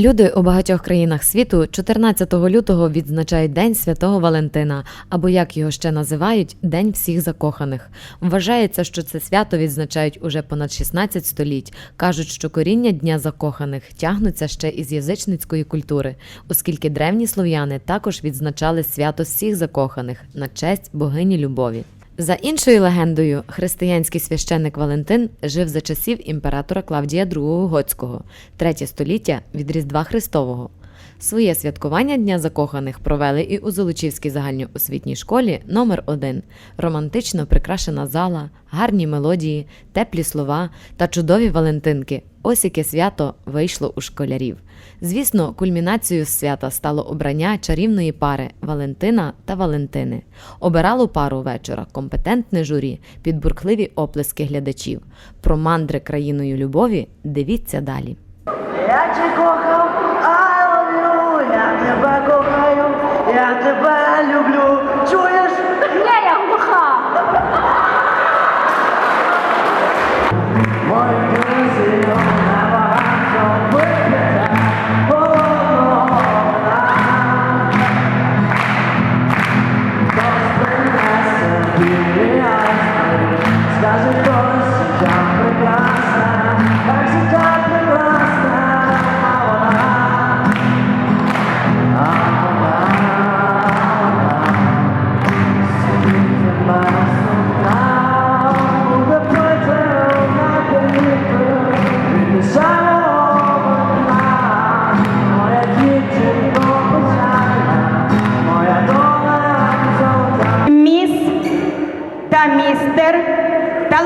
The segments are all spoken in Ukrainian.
Люди у багатьох країнах світу 14 лютого відзначають День Святого Валентина, або як його ще називають День всіх закоханих. Вважається, що це свято відзначають уже понад 16 століть. кажуть, що коріння Дня закоханих тягнуться ще із язичницької культури, оскільки древні слов'яни також відзначали свято всіх закоханих на честь богині любові. За іншою легендою, християнський священник Валентин жив за часів імператора Клавдія II Готського, третє століття від Різдва Христового. Своє святкування Дня закоханих провели і у Золочівській загальноосвітній школі номер 1 романтично прикрашена зала, гарні мелодії, теплі слова та чудові валентинки. Ось яке свято вийшло у школярів. Звісно, кульмінацією свята стало обрання чарівної пари Валентина та Валентини. Обирало пару вечора компетентне журі під бурхливі оплески глядачів. Про мандри країною любові дивіться далі.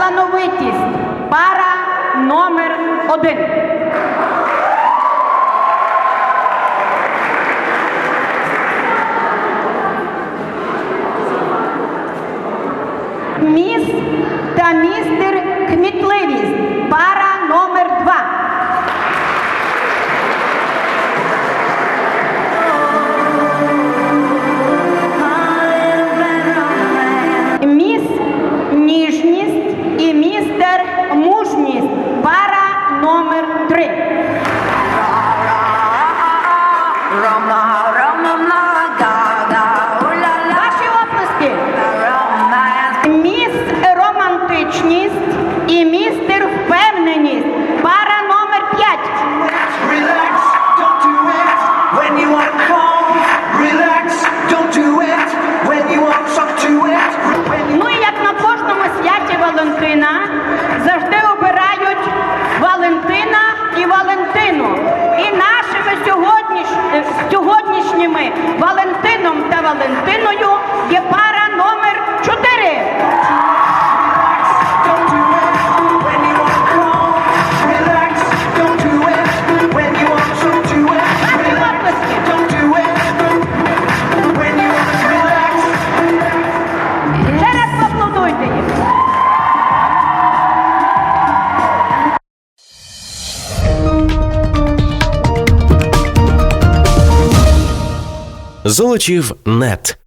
Талановитість. Пара номер один. Міс та містер кмітливість. Пара номер два. Валентину. І нашими сьогодніш... сьогоднішніми Валентином та Валентиною Золочів нет.